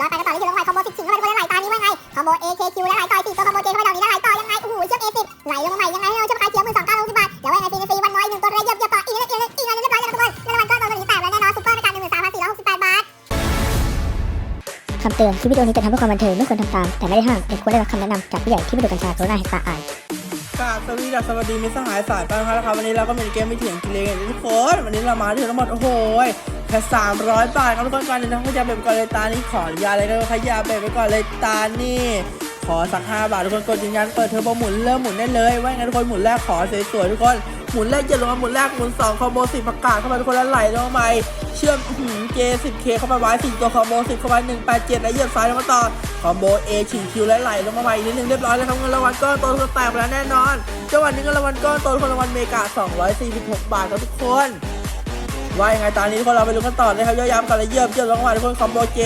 ร้อยไปกันต่อที่อยู่ลงไปคอมโบสิบชิงเข้าไปทุกคนแล้วไหลตานี้ว่าไงคอมโบ AKQ แล้วไหลต่อยสี่ตัวคอมโบ J เข้าไปดอกนี้แล้วไหลต่อยังไงโอ้โหเชือก A10 ไหลลงมาใหม่ยังไงให้เราเชือกคายเขียวมือสองเก้าลงสิบบาทเดี๋ยวว่าไงซีนซีวันน้อยหนึ่งตัวเรียบเยียบต่ออีกนิดอีกนิดอีกนิดเรียบร้อยแล้วทุกคนเงินรางวัลก้อนตัวนี้แตกแล้วแน่นอนซุปเปอร์ในการหนึ่งหมื่นสามพันสี่ร้อยหกสิบแปดบาทคำเตือนคลิปวิดีโอนี้เป็นทำเพื่อความบันเทิงไม่ควรทำตาม แต่ไม่ได้ห้ามเด็กควรได้รับคำแนะนำจากผู้ใหญ่ที่ไม่ดูกัญชากรุณาเห็นตาอ่านกราสวัสดีสวัสดีมิสหายสายไปนะครับวันนี้เราก็มีเกมไม่เถียงกินเลงกันทุกคนวันนี้เรามาถึงทั้งหมดโอ้โห ค่300 บาทครับทุกคนก่อนอื่นะขยับเบ็บก่อนเลยตานี่ขออนุญาตเลยก็ขยับเบ็บไปก่อนเลยตานี่ ขอสัก5บาททุกคนกดยืนยันเปิดเทอร์โบหมุนเริ่มหมุนได้เลยว่าไงทุกคนหมุนแรกขอสวยๆทุกคนหมุนแรกเจ็ดลงมาหมุนแรกหมุนสองคอมโบสิบประกาศเข้ามาทุกคนแล้วไหลลงมาเชื่อมเจสิบเคเข้ามาไว้สี่ตัวคอมโบสิบเข้าไปหนึ่งแปดเจ็ดแล้วเหยียบซ้ายลงมาต่อคอมโบเอชิงคิวและไหลลงมาใหม่อีกนิดนึงเรียบร้อยแล้วครับเงินรางวัลก้อนโตทุกคนแตกไปแล้วแน่นอนจังหวะนี้เงินรางวัลก้อนโตทุกคนรางวัลเมกา246บาทครับทุกคน ว่ายังไงตอนนี้ทุกคนเราไปลุ้นกันต่อเลยครับย้ำๆกันเลยเยี่ยมเยี่ยมลงมาทุกคนคอมโบเจ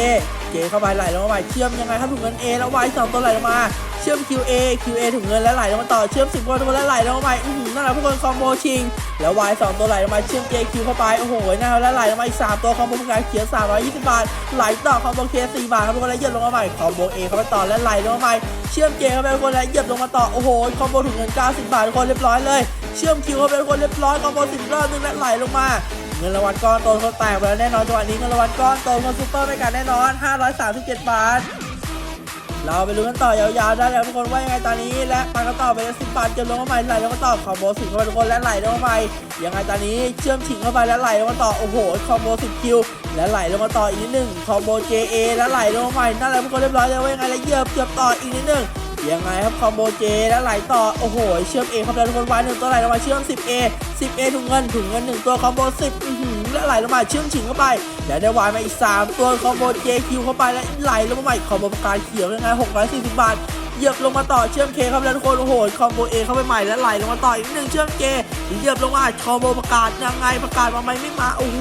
เจเข้าไปไหลลงมาใหม่เชื่อมยังไงครับถุงเงิน A แล้ว Y สองตัวไหลลงมาเชื่อม QA QA ถุงเงินแล้วไหลลงมาต่อเชื่อม10คนทุกคนแล้วไหลลงมาใหม่อื้อหือนั่นแหละทุกคนคอมโบชิงแล้ว Y สองตัวไหลลงมาเชื่อม JQ เข้าไปโอ้โหน่าแล้วไหลลงมาอีกสามตัวคอมโบพลังเขียว320บบาทไหลต่อคอมโบ K 4บาทครับทุกคนแล้วเยียบลงมาใหม่คอมโบ A เข้าไปต่อแล้วไหลลงมาใหม่เชื่อม J เข้าไปทุกคนแล้วเหยียบลงมาต่อโอ้โหคอมโบถุงเงิน90บาททุกคนเรียบร้อยเลยเชื่อม Q เข้าไปทุกคนเรียบร้อยคอมโบ10รอบนึงและไหลลงมา เงินรางวัลก้อนโตเขาแตกไปแล้วแน่นอนจังหวะนี้เงินรางวัลก้อนโตเขาซูเปอร์ไม่กันแน่นอน 537 บาท เราไปลุ้นกันต่อยาวๆได้แล้วทุกคนว่ายังไงตอนนี้ และปังกันต่อไปเลยสิบบาทเก็บลงมาใหม่ไหลลงมาต่อคอมโบสิบเข้าไปทุกคนและไหลลงมาใหม่ยังไงตอนนี้เชื่อมฉิงเข้าไปและไหลลงมาต่อโอ้โหคอมโบสิบคิวและไหลลงมาต่ออีกนิดหนึ่งคอมโบ JA และไหลลงมาใหม่นั่นแหละทุกคนเรียบร้อยแล้วว่ายังไงแล้วเหยียบเหยียบต่ออีกนิดหนึ่ง ยังไงครับคอมโบเจและไหลต่อ โอ้โห เชื่อม A เอครับแล้วทุกคนวายหนึ่งตัวไหลลงมาเชื่อม 10A 10A ถุงเงินถุงเงินหนึ่งตัวคอมโบ10อื้อหือ และไหลลงมาเชื่อมฉิงเข้าไป แล้วได้วายมาอีก 3 ตัวคอมโบ JQ เข้าไปและไหลลงมาใหม่คอมโบประกาศเขียวยังไง640 บาทเหยียบลงมาต่อเชื่อมเคครับแล้วทุกคนโอ้โหคอมโบเอเข้าไปใหม่แล้วไหลลงมาต่ออีกหนึ่งเชื่อมเจเหยียบลงมาคอมโบประกาศยังไงประกาศมาไหมไม่มาโอ้โห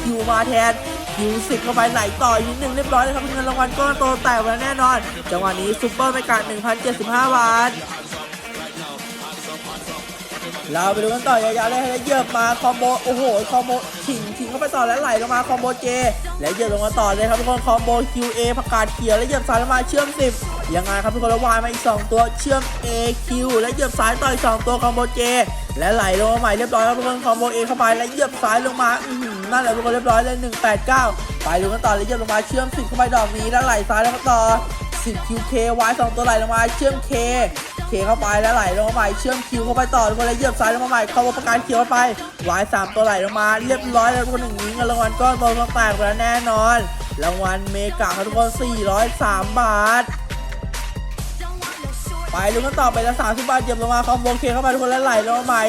คิวมาแทนคิวสิบเข้าไปไหลต่ออีกหนึ่งเรียบร้อยเลยครับเงินรางวัลก้อนโตแตกไปแล้วแน่นอนจังหวะนี้ซุปเปอร์ไม่กาด1,075 บาท เราไปดูกันต่อยาวๆเลยแล้วเหยียบมาคอมโบโอ้โหคอมโบถิงถิงเข้าไปต่อแล้วไหลลงมาคอมโบเจ และเหยียบลงมาต่อเลยครับทุกคนคอมโบ QA ประกาศเขียวแล้วเหยียบซ้ายลงมาเชื่อม 10 ยังไงครับทุกคนแล้ววายมาอีก 2 ตัวเชื่อม AQ และเหยียบซ้ายต่ออีก2ตัวคอมโบเจ และไหลลงมาใหม่เรียบร้อยครับทุกคนคอมโบ A เข้าไปแล้วเหยียบซ้ายลงมาอืนั่นแหละทุกคนเรียบร้อยเลย189 ไปดูกันต่อเลยเหยียบลงมาเชื่อม10เข้าไปดอกนี้แล้วไหลซ้ายแล้วก็ต่อ10 QK Y 2ตัวไหลลงมาเชื่อม K เคเข้าไปแล้วไหลลงมาใหม่เชื่อมคิวเข้าไปต่อทุกคนแล้วเหยียบซ้ายลงมาใหม่เข้าประกันคิวเข้าไปวายสามตัวไหลลงมาเรียบร้อยแล้วทุกคนหนึ่างนี้เงินรางวัลก้อนโตต้องแตกไปแล้วแน่นอน รางวัลเมกาครับทุกคน403 บาทไปดูกันต่อไปแล้ว30บาทเหยียบลงมาคอมโบเคเข้าไปทุกคนแล้วไหลลงมาใหม่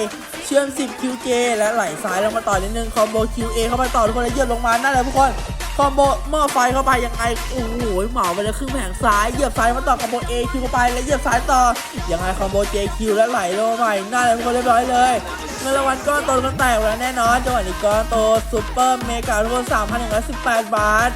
เชื่อม 10 QJ และไหลซ้ายลงมาต่อนิดนึงคอมโบ QA เข้าไปต่อทุกคนแล้วเหยียบลงมานั่นแหละทุกคน คอมโบหม้อไฟเข้าไปยังไงโอ้โหเหมาไปแล้วครึ่งแผงซ้ายเหยียบซ้ายมาต่อคอมโบ A คิวเข้าไปแล้วเหยียบซ้ายต่อยังไงคอมโบ JQ แล้วไหลลงใหม่นั่นแหละทุกคนเรียบร้อยเลยเงินรางวัลก้อนโตกันแตกแล้วแน่นอนจังหวะนี้ก้อนโตซูเปอร์เมกาทุกคน3,118 บาท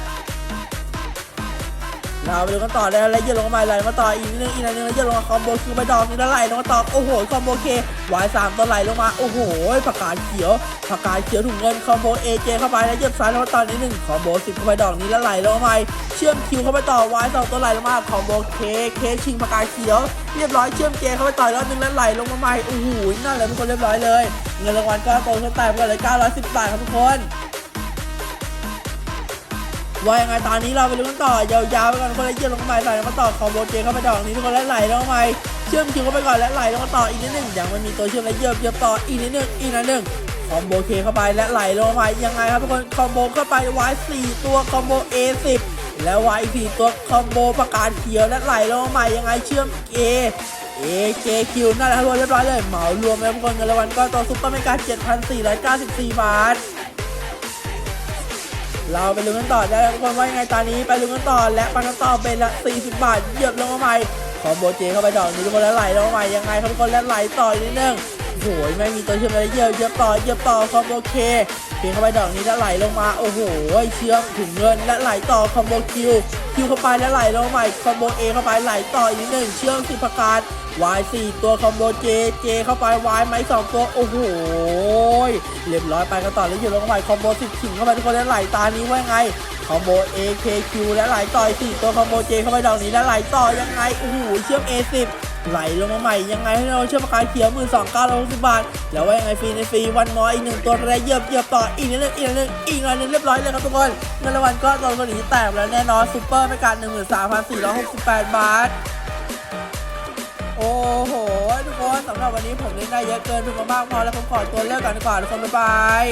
เราไปดูกันต่อได้แล้วเยียบลงมาใหม่ไหลมาต่ออีกนิดนึงอีกนิดนึงแล้วเยียบลงมาคอมโบคิวไปดอกนึงแล้วไหลลงมาต่อโอ้โหคอมโบเควายสามตัวไหลลงมาโอ้โหผักกาดเขียวผักกาดเขียวถุงเงินคอมโบเอเจเข้าไปแล้วเยียบซ้ายลงมาต่อนิดนึงคอมโบสิบเข้าไปดอกนี้แล้วไหลลงมาใหม่เชื่อมคิวเข้าไปต่อวายสองตัวไหลลงมาคอมโบเคเคชิงผักกาดเขียวเรียบร้อยเชื่อมเจเข้าไปต่อยรอบนึงแล้วไหลลงมาใหม่โอ้โหนั่นแหละทุกคนเรียบร้อยเลย เงินรางวัลก็โตขึ้นแตกไปเลย910บาทครับทุกคน ว่ายังไงตอนนี้เราไปลุ้นกันต่อยาวๆไปก่อนคนละเยี่ยมลงมาไหลลงมาต่อคอมโบเจเข้าไปดอกนี้ทุกคนแล้วไหลลงมาเชื่อมคิวเข้าไปก่อนและไหลลงมาต่ออีกนิดหนึ่งยังไม่มีตัวเชื่อมและเยี่ยมเยี่ยมต่ออีกนิดหนึ่งอีกนิดหนึ่งคอมโบเคเข้าไปและไหลลงมายังไงครับทุกคนคอมโบเข้าไปวายสี่ตัวคอมโบ A10 แล้ววายอีกสี่ตัวคอมโบประกาศเขียวและไหลลงมาใหม่ยังไงเชื่อม A A J Q นั่นแหละครับทุกคนเรียบร้อยเลยเหมารวมแล้วทุกคนเงินรางวัลก็ต่อซุปเปอร์เมกา7,494 บาท เราไปลุ้นกันต่อแล้วทุกคนว่ายังไงตอนนี้ไปลุ้นกันต่อและปันกันต่อเป็นละ40 บาทเหยียบลงมาใหม่ขอโบเจเข้าไปดอกนี้ทุกคนแล้วไหลลงมาใหม่ยังไงครับทุกคนแล้วไหลต่ออีกนิดนึงโอ้ยไม่มีตัวเชื่อมอะไรเยียบเยียบต่อเยียบต่อคอมโบเคเคเข้าไปดอกนี้แล้วไหลลงมาโอ้โหเชื่อมถึงเงินและไหลต่อคอมโบคิวคิวเข้าไปแล้วไหลลงมาใหม่คอมโบเอเข้าไปไหลต่ออีกนิดนึงเชื่อมสิบประการ Y 4ตัวคอมโบเจเจเข้าไป Y ไม้สองตัวโอ้โหเรียบร้อยไปกันต่อแล้วอยู่ลงมาใหม่คอมโบสิบขิงเข้าไปทุกคนแล้วไหลตานี้ว่าไงคอมโบ AKQ และไหลต่อย4ตัวคอมโบเจเข้าไปดอกนี้และไหลต่อยังไงโอ้โหเชื่อม A10 ไหลลงมาใหม่ยังไงให้เราเชื่อมปากกาเขียวมือสองเก้าร้อยหกสิบบาทแล้วว่ายังไงฟรีในฟรีวันมออีกหนึ่งตัวแรกเยียบเยียบต่ออีกนิดนึงอีกนิดนึงอีกหน่อยนึงเรียบร้อยเลยครับทุกคนเงินรางวัลก็ตอนนี้แตกแล้วแน่นอนซูเปอร์ไม่การหนึ่งหมื่นสามพันสี่ร้อยหกสิบแปดบาท โอ้โห ทุกคนสำหรับวันนี้ผมเล่นได้เยอะเกินไปมากๆพอแล้วผมขอตัวเลิกก่อนดีกว่าทุกคนบ๊ายบาย